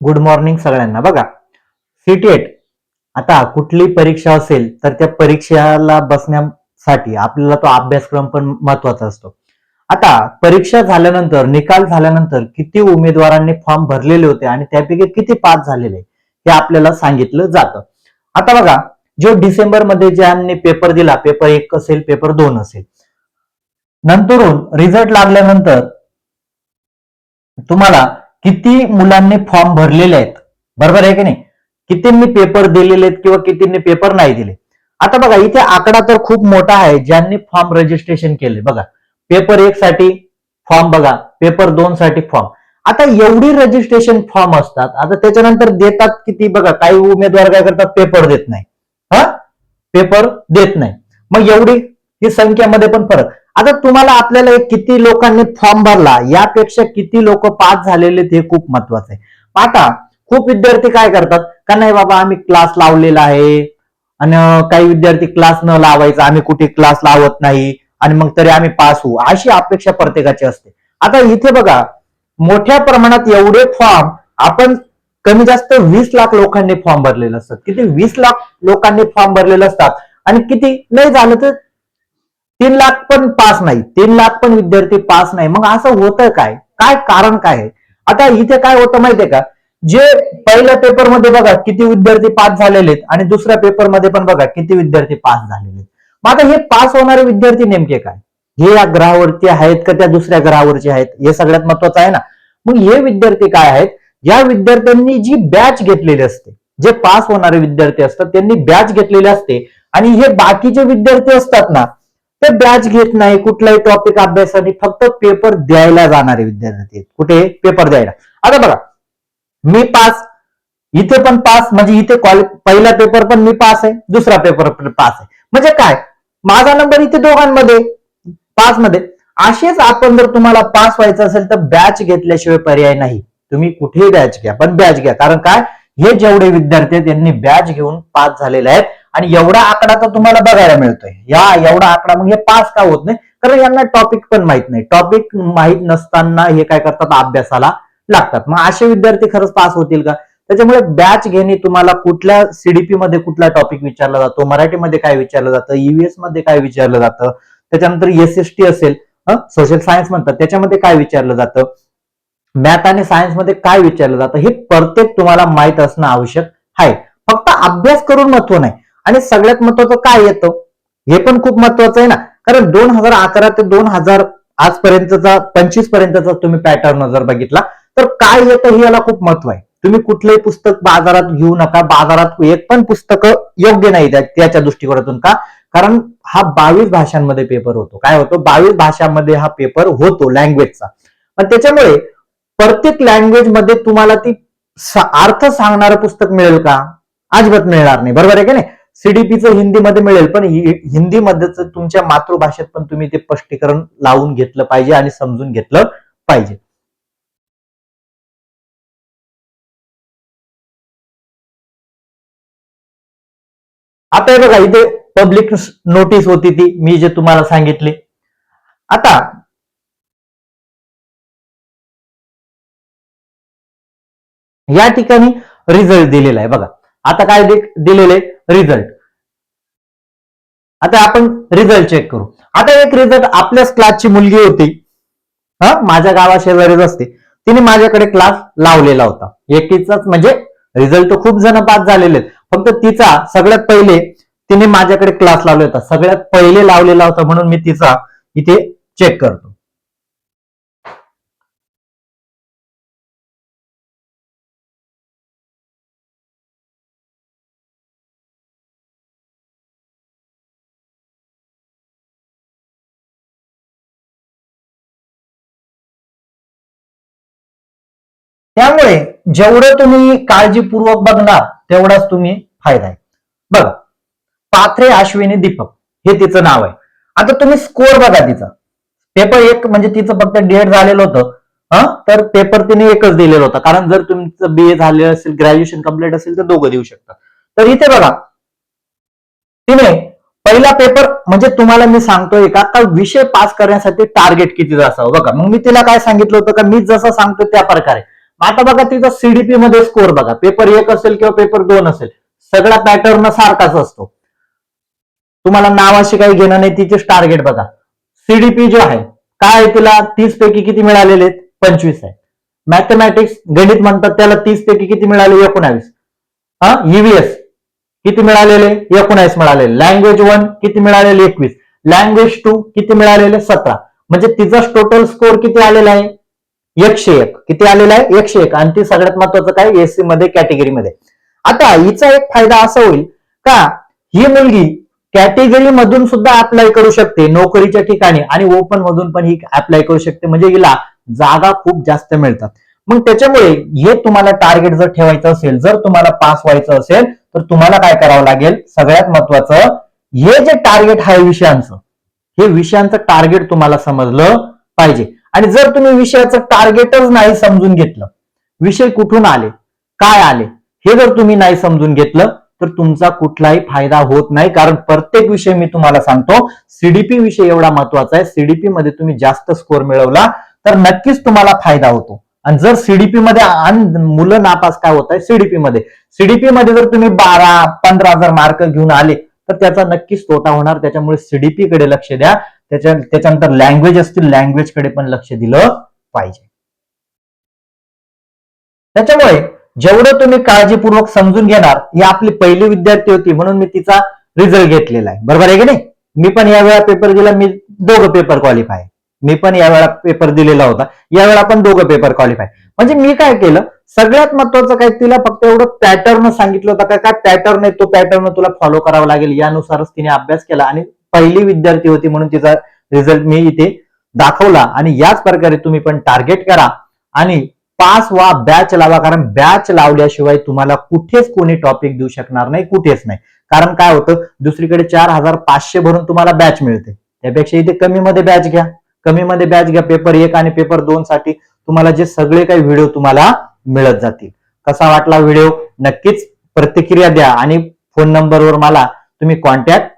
Good morning सगळ्यांना. बघा CTET आता कुठली परीक्षा असेल तर त्या परीक्षेला बसण्यासाठी आपल्याला तो अभ्यासक्रम पण महत्त्वाचा असतो. आता परीक्षा झाल्यानंतर निकाल झाल्यानंतर किती उमेदवारांनी फॉर्म भरलेले होते आणि त्यापैकी किती पास झालेले हे आपल्याला सांगितलं जातं. आता बघा जो डिसेंबरमध्ये ज्यांनी पेपर दिला पेपर एक असेल पेपर दोन असेल. नंतरून रिझल्ट लागल्यानंतर तुम्हाला किती मुलांनी फॉर्म भरलेले आहेत? बरोबर आहे की नाही? कितींनी पेपर दिलेले आहेत किंवा कितींनी पेपर नाही दिले? आता बघा इथे आकडा तर खूप मोठा आहे ज्यांनी फॉर्म रजिस्ट्रेशन केले. बघा पेपर एक साठी फॉर्म बघा पेपर दोन साठी फॉर्म आता एवढी रजिस्ट्रेशन फॉर्म असतात आता त्याच्यानंतर देतात किती? बघा काही उमेदवार काय करतात? पेपर देत नाही. हा? पेपर देत नाही. मग एवढी ही संख्यामध्ये पण फरक. आता तुम्हाला आपल्याला एक किती लोकांनी फॉर्म भरला यापेक्षा किती लोक पास झालेले हे खूप महत्वाचं आहे. आता खूप विद्यार्थी काय करतात? का नाही बाबा आम्ही क्लास लावलेला आहे. आणि काही विद्यार्थी क्लास न लावायचा आम्ही कुठे क्लास लावत नाही. आणि मग तरी आम्ही पास होऊ. अशी अपेक्षा प्रत्येकाची असते. आता इथे बघा मोठ्या प्रमाणात एवढे फॉर्म आपण कमी जास्त वीस लाख लोकांनी फॉर्म भरलेले असतात. किती? वीस लाख लोकांनी फॉर्म भरलेले असतात. आणि किती? नाही झालं तर तीन लाख पण पास नाही तीन लाख पण विद्यार्थी पास नाही. मग असं होतं काय? काय कारण काय आहे? आता इथे काय होतं माहितीये का? जे पहिल्या पेपरमध्ये बघा किती विद्यार्थी पास झालेले आहेत आणि दुसऱ्या पेपरमध्ये पण बघा किती विद्यार्थी पास झालेले आहेत. मग आता हे पास होणारे विद्यार्थी नेमके काय? हे या ग्रहावरती आहेत का त्या दुसऱ्या ग्रहावरचे आहेत? हे सगळ्यात महत्वाचं आहे ना? मग हे विद्यार्थी काय आहेत? या विद्यार्थ्यांनी जी बॅच घेतलेली असते जे पास होणारे विद्यार्थी असतात त्यांनी बॅच घेतलेली असते आणि हे बाकीचे विद्यार्थी असतात ना ते बॅच घेत नाही कुठलाही टॉपिक अभ्यासाने फक्त पेपर द्यायला जाणारे विद्यार्थी आहेत. कुठे? पेपर द्यायला. आता बघा मी पास इथे पण पास म्हणजे इथे कॉलेज पहिला पेपर पण मी पास आहे दुसरा पेपर पण पास आहे. म्हणजे काय? माझा नंबर इथे दोघांमध्ये पासमध्ये. असेच आपण जर तुम्हाला पास व्हायचं असेल तर बॅच घेतल्याशिवाय पर्याय नाही. तुम्ही कुठेही बॅच घ्या पण बॅच घ्या. कारण काय? हे जेवढे विद्यार्थी आहेत त्यांनी बॅच घेऊन पास झालेले आहेत. आणि एवढा आकडा तर तुम्हाला बघायला मिळतोय. या एवढा आकडा मग हे पास का होत नाही? कारण यांना टॉपिक पण माहीत नाही. टॉपिक माहीत नसताना हे काय करतात? अभ्यासाला लागतात. मग असे विद्यार्थी खरंच पास होतील का? त्याच्यामुळे बॅच घेणे तुम्हाला कुठल्या सीडीपी मध्ये कुठला टॉपिक विचारला जातो? मराठीमध्ये काय विचारलं जातं? ईव्हीएसमध्ये काय विचारलं जातं? त्याच्यानंतर एस एस टी असेल सोशल सायन्स म्हणतात. त्याच्यामध्ये काय विचारलं जातं? मॅथ आणि सायन्समध्ये काय विचारलं जातं? हे प्रत्येक तुम्हाला माहीत असणं आवश्यक आहे. फक्त अभ्यास करून महत्त्व नाही. आणि सगळ्यात महत्वाचं काय येतं? हे पण खूप महत्वाचं आहे ना. कारण दोन हजार अकरा ते दोन हजार आजपर्यंतचा पंचवीस पर्यंतचा तुम्ही पॅटर्न जर बघितला तर काय येतं हे याला खूप महत्त्व आहे. तुम्ही कुठलंही पुस्तक बाजारात घेऊ नका. बाजारात एक पण पुस्तक योग्य नाही त्याच्या दृष्टिकोनातून का? कारण हा बावीस भाषांमध्ये पेपर होतो. काय होतो? बावीस भाषांमध्ये हा पेपर होतो लँग्वेजचा पण त्याच्यामुळे प्रत्येक लँग्वेजमध्ये तुम्हाला ती अर्थ सांगणारं पुस्तक मिळेल का? अजिबात मिळणार नाही. बरोबर आहे की नाही? सीडीपीचं हिंदीमध्ये मिळेल पण हिंदीमध्येच तुमच्या मातृभाषेत पण तुम्ही ते स्पष्टीकरण लावून घेतलं पाहिजे आणि समजून घेतलं पाहिजे. आता हे बघा इथे पब्लिक नोटीस होती ती मी जे तुम्हाला सांगितली. आता या ठिकाणी रिझल्ट दिलेला आहे. बघा आता काय दि- दिलेले रिझल्ट आता आपण रिझल्ट चेक करू. आता एक रिझल्ट आपल्याच क्लासची मुलगी होती. हा? माझ्या गावा शेजारीच असते तिने माझ्याकडे क्लास लावलेला होता. एकीचाच म्हणजे रिझल्ट खूप जण पास झालेले आहेत. फक्त तिचा सगळ्यात पहिले तिने माझ्याकडे क्लास लावला होता. सगळ्यात पहिले लावलेला होता म्हणून मी तिचा इथे चेक करतो. त्यामुळे जेवढं तुम्ही काळजीपूर्वक बघणार तेवढाच तुम्ही फायदा आहे. बघा पाथरे अश्विनी दीपक हे तिचं नाव आहे. आता तुम्ही स्कोर बघा तिचा. पेपर एक म्हणजे तिचं फक्त डेट झालेलं होतं. हा? तर पेपर तिने एकच दिलेला होता. कारण जर तुमचं बी ए झालेलं असेल ग्रॅज्युएशन कंप्लीट असेल तर दोघं देऊ शकता. तर इथे बघा. तिने पहिला पेपर म्हणजे तुम्हाला मी सांगतोय का का विषय पास करण्यासाठी टार्गेट किती असावं? बघा मग मी तिला काय सांगितलं होतं का? मी जसं सांगतो त्या प्रकारे. आता बघा तिचा सीडीपी मध्ये स्कोर बघा. पेपर एक असेल किंवा पेपर दोन असेल. सगळा पॅटर्न सारखाच असतो. तुम्हाला नावाशी काही घेणं नाही तिचे टार्गेट बघा. सीडीपी जो आहे काय आहे तिला? तीस पैकी किती मिळालेले आहेत? पंचवीस आहे. मॅथमॅटिक्स गणित म्हणतात त्याला तीस पैकी किती मिळाले? एकोणावीस. हा? ईव्हीएस किती मिळालेले? एकोणावीस मिळालेले. लँग्वेज वन किती मिळालेले? एकवीस. लँग्वेज टू किती मिळालेले? सतरा. म्हणजे तिचा टोटल स्कोर किती आलेला आहे? एकशे एक. किती आलेला आहे? एकशे एक. आणि ती सगळ्यात महत्वाचं काय? एससी मध्ये कॅटेगरीमध्ये आता हिचा एक फायदा असा होईल का? ही मुलगी कॅटेगरी मधून सुद्धा अप्लाय करू शकते नोकरीच्या ठिकाणी आणि ओपन मधून पण ही अप्लाय करू शकते. म्हणजे हिला जागा खूप जास्त मिळतात. मग त्याच्यामुळे हे तुम्हाला टार्गेट जर ठेवायचं असेल जर तुम्हाला पास व्हायचं असेल तर तुम्हाला काय करावं लागेल? सगळ्यात महत्वाचं हे जे टार्गेट आहे विषयांचं हे विषयांचं टार्गेट तुम्हाला समजलं पाहिजे. आणि जर तुम्ही विषयाचं टार्गेटच नाही समजून घेतलं विषय कुठून आले काय आले हे जर तुम्ही नाही समजून घेतलं तर तुमचा कुठलाही फायदा होत नाही. कारण प्रत्येक विषय मी तुम्हाला सांगतो सीडीपी विषय एवढा महत्त्वाचा आहे. सीडीपी मध्ये तुम्ही जास्त स्कोर मिळवला तर नक्कीच तुम्हाला फायदा होतो. आणि जर सीडीपी मध्ये मुलं नापास काय होत आहे सीडीपी मध्ये. सीडीपी मध्ये जर तुम्ही बारा पंधरा हजार मार्क घेऊन आले तर त्याचा नक्कीच तोटा होणार. त्याच्यामुळे सीडीपी कडे लक्ष द्या. त्याच्या त्याच्यानंतर लँग्वेज असतील लँग्वेजकडे पण लक्ष दिलं पाहिजे. त्याच्यामुळे जेवढं तुम्ही काळजीपूर्वक समजून घेणार ही आपली पहिली विद्यार्थी होती म्हणून मी तिचा रिझल्ट घेतलेला आहे. बरोबर आहे की नाही? मी पण या वेळा पेपर दिला मी दोघं पेपर क्वालिफाय मी पण या वेळा पेपर दिलेला होता. यावेळा पण दोघं पेपर क्वालिफाय म्हणजे मी काय केलं सगळ्यात महत्वाचं काय तिला फक्त एवढं पॅटर्न सांगितलं होतं काय काय पॅटर्न आहे? तो पॅटर्न तुला फॉलो करावा लागेल. यानुसारच तिने अभ्यास केला आणि पहिली विद्यार्थी होती म्हणून तिचा रिझल्ट मी इथे दाखवला. आणि याच प्रकारे तुम्ही पण टार्गेट करा. आणि पास वा बॅच लावा. कारण बॅच लावल्याशिवाय तुम्हाला कुठेच कोणी टॉपिक देऊ शकणार नाही कुठेच नाही. कारण काय होतं? दुसरीकडे चार हजार पाचशे भरून तुम्हाला बॅच मिळते. त्यापेक्षा इथे कमी मध्ये बॅच घ्या. कमी मध्ये बॅच घ्या. पेपर एक आणि पेपर दोन साठी तुम्हाला जे सगळे काही व्हिडिओ तुम्हाला मिळत जातील. कसा वाटला व्हिडिओ नक्कीच प्रतिक्रिया द्या. आणि फोन नंबरवर मला तुम्ही कॉन्टॅक्ट